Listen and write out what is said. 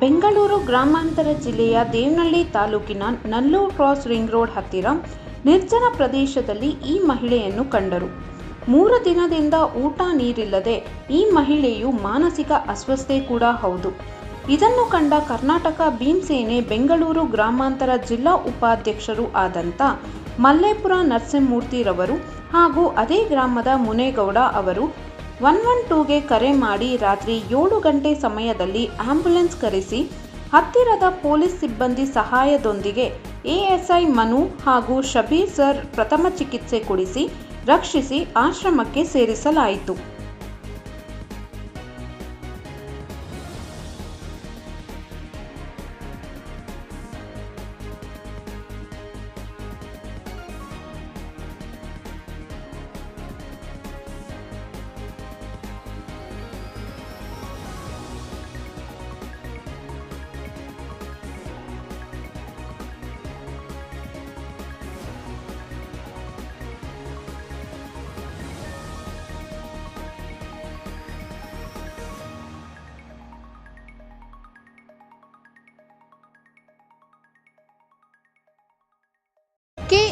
ಬೆಂಗಳೂರು ಗ್ರಾಮಾಂತರ ಜಿಲ್ಲೆಯ ದೇವನಹಳ್ಳಿ ತಾಲೂಕಿನ ನಲ್ಲೂರು ಕ್ರಾಸ್ ರಿಂಗ್ ರೋಡ್ ಹತ್ತಿರ ನಿರ್ಜನ ಪ್ರದೇಶದಲ್ಲಿ ಈ ಮಹಿಳೆಯನ್ನು ಕಂಡರು. ಮೂರು ದಿನದಿಂದ ಊಟ ನೀರಿಲ್ಲದೆ ಈ ಮಹಿಳೆಯು ಮಾನಸಿಕ ಅಸ್ವಸ್ಥೆ ಕೂಡ ಹೌದು. ಇದನ್ನು ಕಂಡ ಕರ್ನಾಟಕ ಭೀಮಸೇನೆ ಬೆಂಗಳೂರು ಗ್ರಾಮಾಂತರ ಜಿಲ್ಲಾ ಉಪಾಧ್ಯಕ್ಷರು ಆದಂಥ ಮಲ್ಲೇಪುರ ನರಸಿಂಹಮೂರ್ತಿರವರು ಹಾಗೂ ಅದೇ ಗ್ರಾಮದ ಮುನೇಗೌಡ ಅವರು ಒನ್ ಒನ್ ಟೂಗೆ ಕರೆ ಮಾಡಿ ರಾತ್ರಿ ಏಳು ಗಂಟೆ ಸಮಯದಲ್ಲಿ ಆಂಬ್ಯುಲೆನ್ಸ್ ಕರೆಸಿ, ಹತ್ತಿರದ ಪೊಲೀಸ್ ಸಿಬ್ಬಂದಿ ಸಹಾಯದೊಂದಿಗೆ ಎಎಸ್ಐ ಮನು ಹಾಗೂ ಶಬೀರ್ ಸರ್ ಪ್ರಥಮ ಚಿಕಿತ್ಸೆ ಕೊಡಿಸಿ, ರಕ್ಷಿಸಿ ಆಶ್ರಮಕ್ಕೆ ಸೇರಿಸಲಾಯಿತು.